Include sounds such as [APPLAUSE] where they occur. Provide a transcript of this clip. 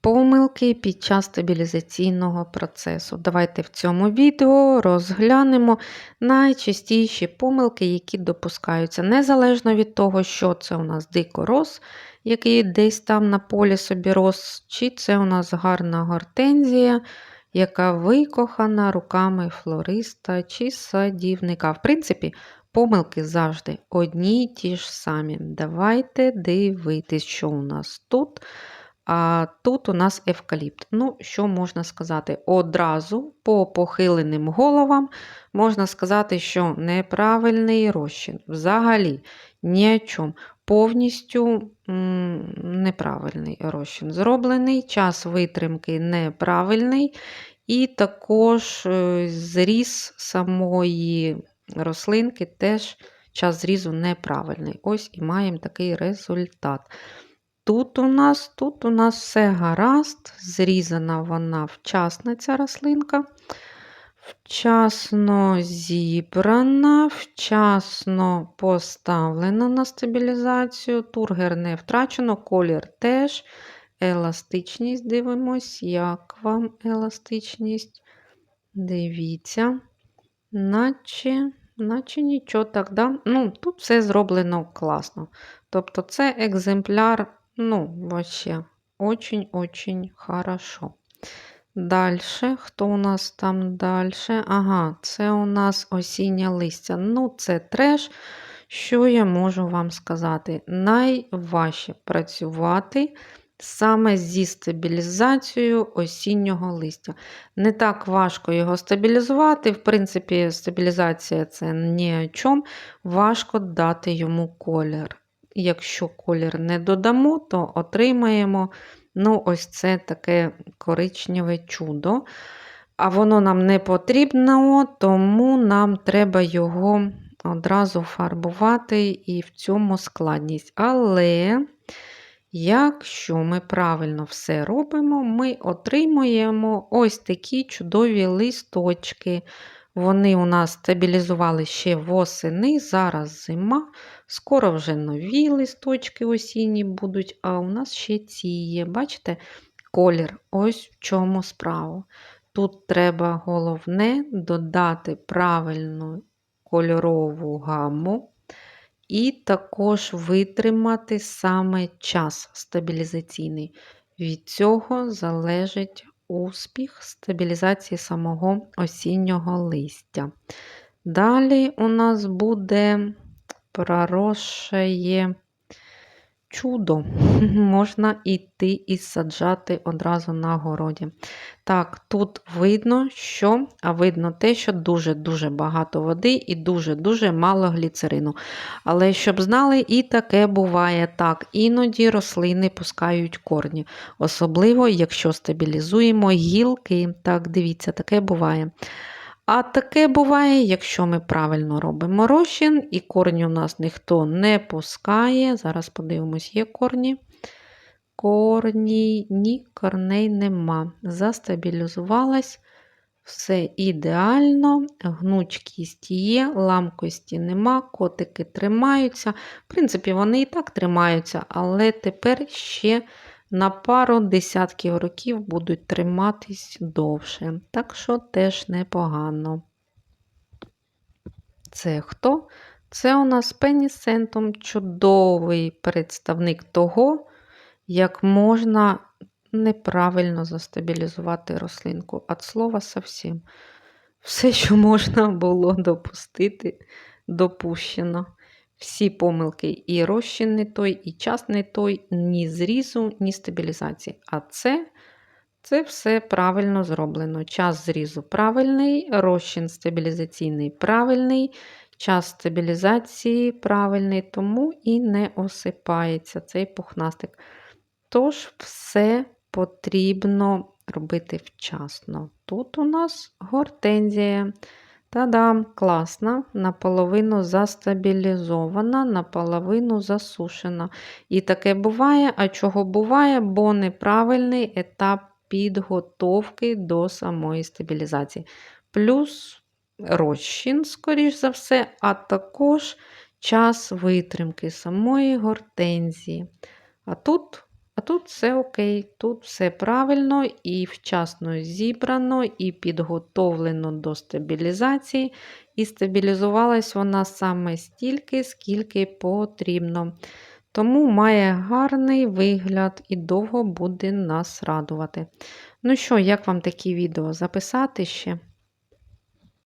Помилки під час стабілізаційного процесу. Давайте в цьому відео розглянемо найчастіші помилки, які допускаються, незалежно від того, що це у нас дикорос, який десь там на полі собі рос, чи це у нас гарна гортензія, яка викохана руками флориста чи садівника. В принципі, помилки завжди одні й ті ж самі. Давайте дивитись, що у нас тут. А тут у нас евкаліпт. Ну, що можна сказати? Одразу по похиленим головам можна сказати, що неправильний розчин. Взагалі ні. Повністю неправильний розчин зроблений, час витримки неправильний, і також е, зріз самої рослинки теж час зрізу неправильний. Ось і маємо такий результат. Тут у нас тут у нас все гаразд, зрізана вона вчасно, ця рослинка. Вчасно зібрана, вчасно поставлена на стабілізацію. Тургер не втрачено, колір теж. Еластичність дивимось, як вам еластичність. Дивіться, наче наче нічого так, да? Ну, Тут все зроблено класно. Тобто, це екземпляр Ну, вообще, очень-очень хорошо. Дальше, хто у нас там далі? Ага, це у нас осіннє листя. Ну, це треш. Що я можу вам сказати? Найважче працювати саме зі стабілізацією осіннього листя. Не так важко його стабілізувати. В принципі, стабілізація це ні о чому. Важко дати йому колір якщо колір не додамо, то отримаємо ну, ось це таке коричневе чудо. А воно нам не потрібно, тому нам треба його одразу фарбувати і в цьому складність. Але, якщо ми правильно все робимо, ми отримуємо ось такі чудові листочки. Вони у нас стабілізували ще восени, зараз зима. Скоро вже нові листочки осінні будуть, а у нас ще ці є. Бачите, колір ось в чому справа. Тут треба головне додати правильну кольорову гаму. І також витримати саме час стабілізаційний. Від цього залежить успіх стабілізації самого осіннього листя. Далі у нас буде проросшее чудо. [LAUGHS] Можна йти і саджати одразу на городі. Так, тут видно, що, а видно те, що дуже-дуже багато води і дуже-дуже мало гліцерину. Але щоб знали, і таке буває так. Іноді рослини пускають корні. Особливо, якщо стабілізуємо гілки. Так, дивіться, таке буває. А таке буває, якщо ми правильно робимо розчин, і корні у нас ніхто не пускає. Зараз подивимось, є корні. Корні, ні, корней нема. Застабілізувалась. Все ідеально, гнучкість є, ламкості нема, котики тримаються. В принципі, вони і так тримаються, але тепер ще на пару десятків років будуть триматись довше. Так що теж непогано. Це хто? Це у нас пенісентом чудовий представник того, як можна неправильно застабілізувати рослинку. От слова совсем. Все, що можна було допустити, допущено всі помилки і розчин не той, і час не той, ні зрізу, ні стабілізації. А це це все правильно зроблено. Час зрізу правильний, розчин стабілізаційний правильний, час стабілізації правильний, тому і не осипається цей пухнастик. Тож, все потрібно робити вчасно. Тут у нас гортензія. Та-дам, класна, наполовину застабілізована, наполовину засушена. І таке буває, а чого буває, бо неправильний етап підготовки до самої стабілізації. Плюс розчин, скоріш за все, а також час витримки самої гортензії. А тут А тут все окей, тут все правильно і вчасно зібрано, і підготовлено до стабілізації, і стабілізувалась вона саме стільки, скільки потрібно. Тому має гарний вигляд і довго буде нас радувати. Ну що, як вам такі відео записати ще?